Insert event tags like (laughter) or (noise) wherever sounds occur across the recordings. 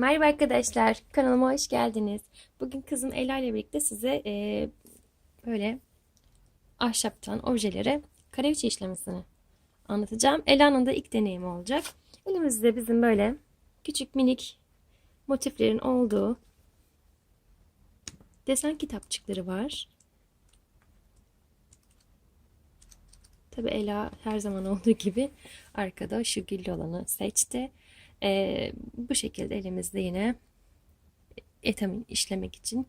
Merhaba arkadaşlar, kanalıma hoş geldiniz. Bugün kızım Ela ile birlikte size e, böyle ahşaptan objelere kareviçe işlemesini anlatacağım. Ela'nın da ilk deneyimi olacak. Elimizde bizim böyle küçük minik motiflerin olduğu desen kitapçıkları var. Tabi Ela her zaman olduğu gibi arkada şu güllü olanı seçti. Ee, bu şekilde elimizde yine etamin işlemek için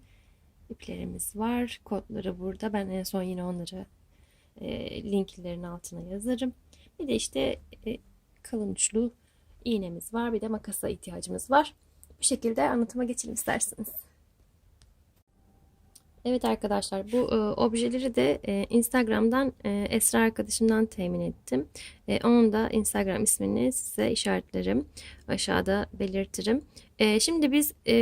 iplerimiz var. Kodları burada. Ben en son yine onları e, linklerin altına yazarım. Bir de işte e, kalın uçlu iğnemiz var. Bir de makasa ihtiyacımız var. Bu şekilde anlatıma geçelim isterseniz. Evet arkadaşlar bu e, objeleri de e, Instagram'dan e, Esra arkadaşımdan temin ettim. E, onun da Instagram ismini size işaretlerim. Aşağıda belirtirim. E, şimdi biz e,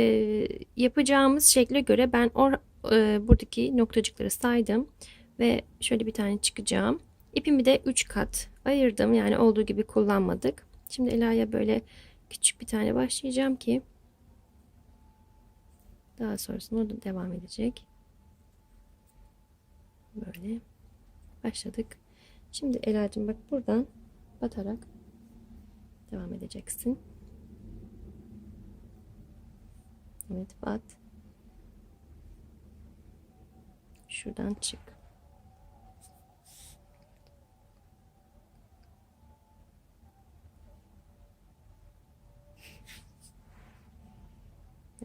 yapacağımız şekle göre ben or, e, buradaki noktacıkları saydım. Ve şöyle bir tane çıkacağım. İpimi de 3 kat ayırdım. Yani olduğu gibi kullanmadık. Şimdi Ela'ya böyle küçük bir tane başlayacağım ki daha sonrasında devam edecek. Böyle başladık. Şimdi Ela'cığım bak buradan batarak devam edeceksin. Evet bat. Şuradan çık.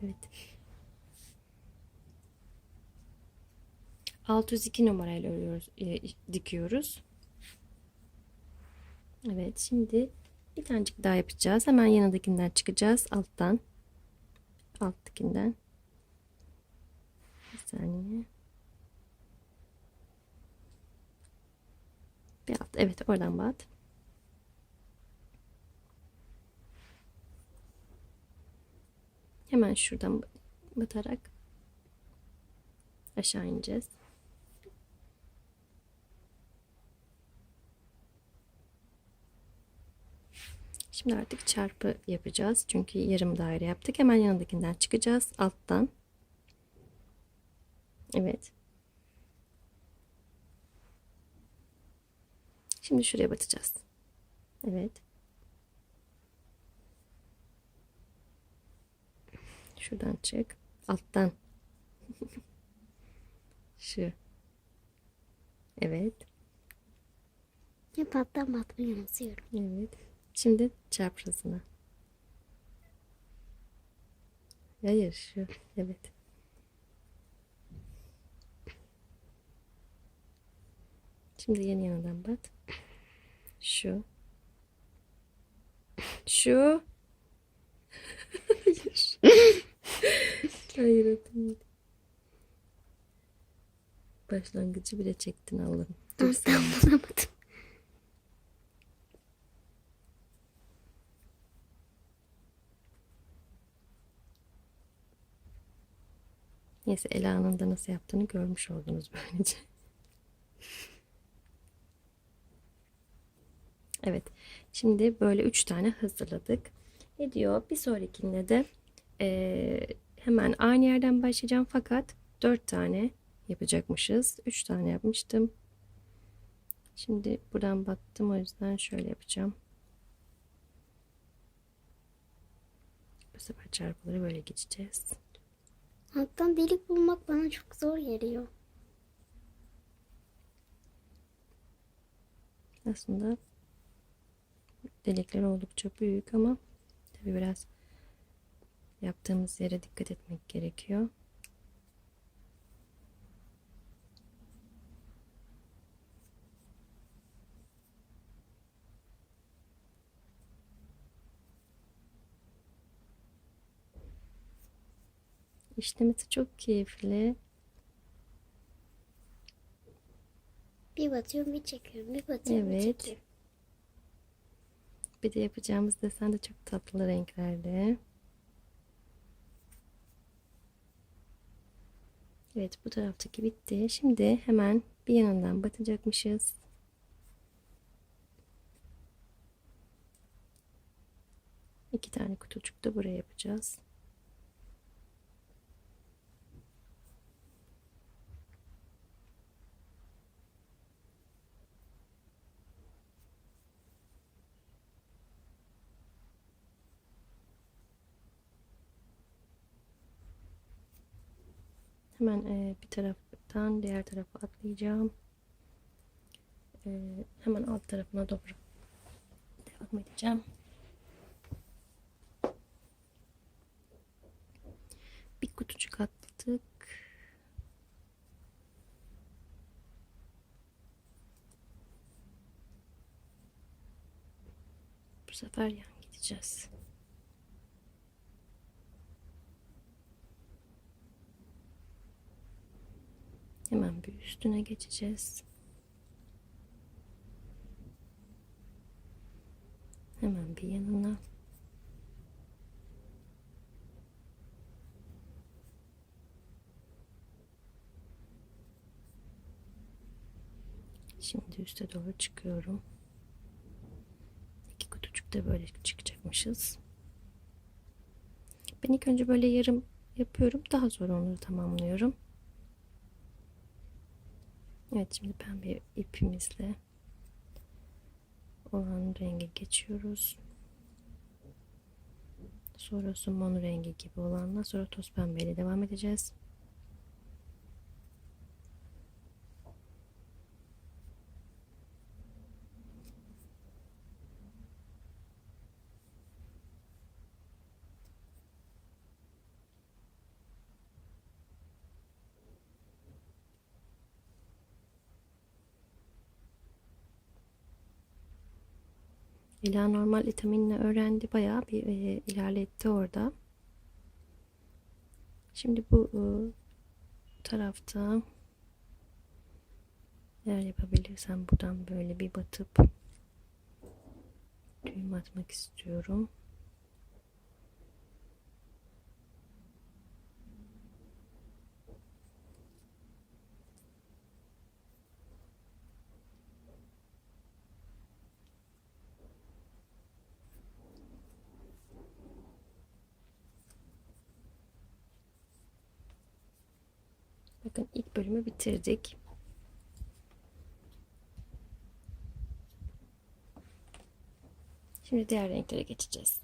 Evet. 602 numarayla örüyoruz, e, dikiyoruz. Evet, şimdi bir tanecik daha yapacağız. Hemen yanındakinden çıkacağız alttan. Alttakinden. Bir saniye. Bir alt. Evet, oradan bat. Hemen şuradan batarak aşağı ineceğiz. Şimdi artık çarpı yapacağız. Çünkü yarım daire yaptık. Hemen yanındakinden çıkacağız. Alttan. Evet. Şimdi şuraya batacağız. Evet. Şuradan çık. Alttan. (laughs) Şu. Evet. Hep alttan batmayı unutuyorum. Evet. Şimdi çaprazına. Hayır şu. Evet. Şimdi yeni yanından bat. Şu. Şu. Hayır. (laughs) Hayır atamadım. Başlangıcı bile çektin Allah'ım. Dur sen. Bulamadım. Neyse Ela'nın da nasıl yaptığını görmüş oldunuz böylece. (laughs) Evet. Şimdi böyle üç tane hazırladık. Ne diyor? Bir sonrakinde de eee, hemen aynı yerden başlayacağım fakat dört tane yapacakmışız. Üç tane yapmıştım. Şimdi buradan battım o yüzden şöyle yapacağım. Bu sefer çarpıları böyle geçeceğiz. Alttan delik bulmak bana çok zor geliyor. Aslında delikler oldukça büyük ama tabi biraz yaptığımız yere dikkat etmek gerekiyor. İşlemesi çok keyifli. Bir batıyorum bir çekiyorum. Bir batıyorum bir Evet. çekiyorum. Bir de yapacağımız desen de çok tatlı renklerde. Evet bu taraftaki bitti. Şimdi hemen bir yanından batacakmışız. İki tane kutucuk da buraya yapacağız. Hemen e, bir taraftan diğer tarafa atlayacağım. E, hemen alt tarafına doğru devam edeceğim. Bir kutucuk attık. Bu sefer yan gideceğiz. Hemen bir üstüne geçeceğiz. Hemen bir yanına. Şimdi üste doğru çıkıyorum. İki kutucuk da böyle çıkacakmışız. Ben ilk önce böyle yarım yapıyorum. Daha sonra onları tamamlıyorum. Evet şimdi pembe ipimizle olan rengi geçiyoruz. Sonra somon rengi gibi olanla sonra toz pembeyle devam edeceğiz. Ela normal vitaminle öğrendi. Bayağı bir e, ilerletti orada. Şimdi bu e, tarafta eğer yapabilirsem buradan böyle bir batıp düğüm atmak istiyorum. Bölümü bitirdik. Şimdi diğer renklere geçeceğiz.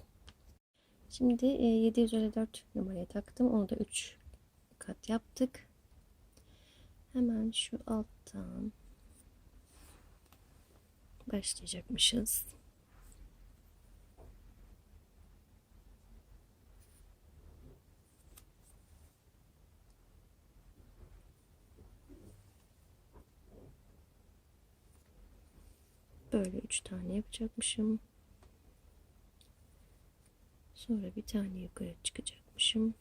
Şimdi 754 numaraya taktım. Onu da 3 kat yaptık. Hemen şu alttan başlayacakmışız. Böyle üç tane yapacakmışım. Sonra bir tane yukarı çıkacakmışım.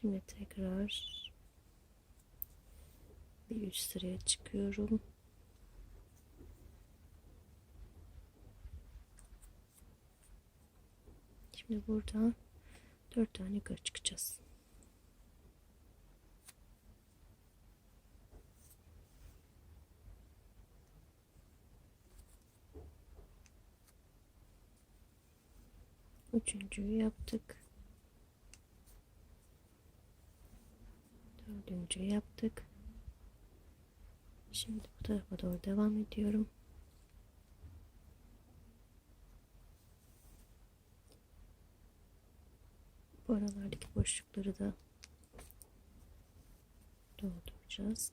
Şimdi tekrar bir üst sıraya çıkıyorum. Şimdi burada dört tane yukarı çıkacağız. Üçüncüyü yaptık. Dördüncüyü yaptık. Şimdi bu tarafa doğru devam ediyorum. Bu aralardaki boşlukları da dolduracağız.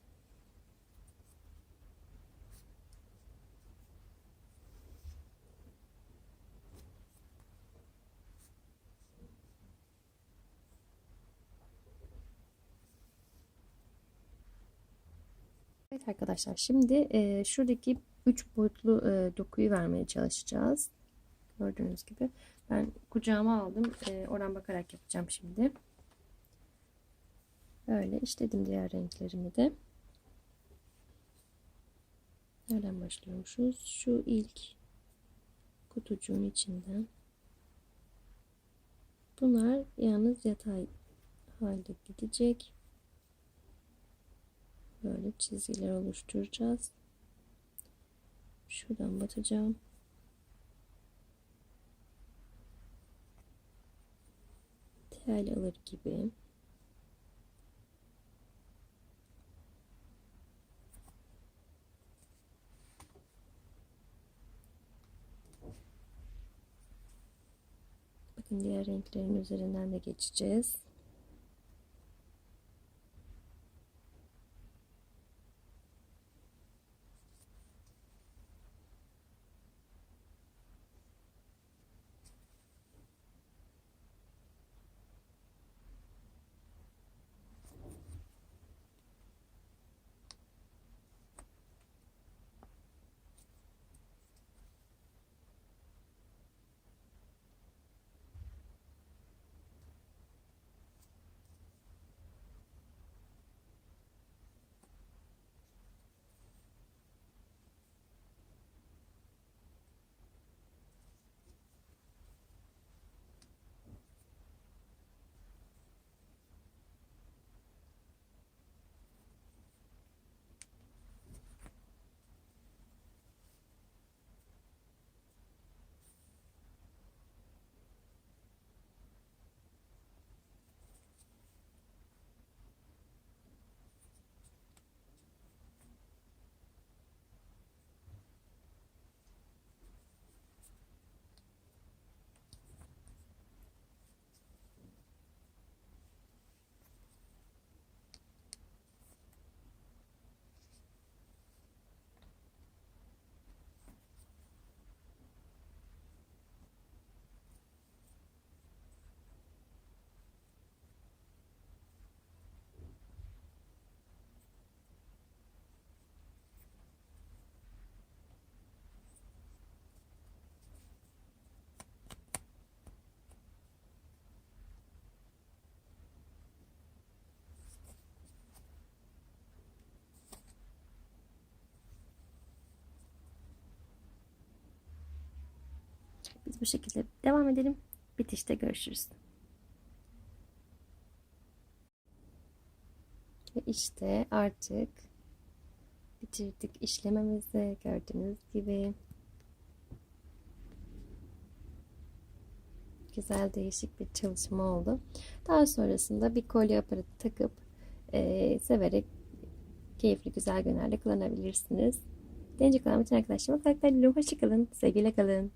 Evet arkadaşlar şimdi e, şuradaki üç boyutlu e, dokuyu vermeye çalışacağız. Gördüğünüz gibi ben kucağıma aldım. E, oradan bakarak yapacağım şimdi. Öyle işledim diğer renklerimi de. Nereden başlıyormuşuz? Şu ilk kutucuğun içinden. Bunlar yalnız yatay halde gidecek böyle çizgiler oluşturacağız. Şuradan batacağım. Tel alır gibi. Bakın diğer renklerin üzerinden de geçeceğiz. Biz bu şekilde devam edelim. Bitişte görüşürüz. Ve işte artık bitirdik işlememizi gördüğünüz gibi. Güzel değişik bir çalışma oldu. Daha sonrasında bir kolye aparatı takıp eee, severek keyifli güzel günlerde kullanabilirsiniz. Deneyecek olan bütün arkadaşlarıma diliyorum. Hoşçakalın. Sevgiyle kalın.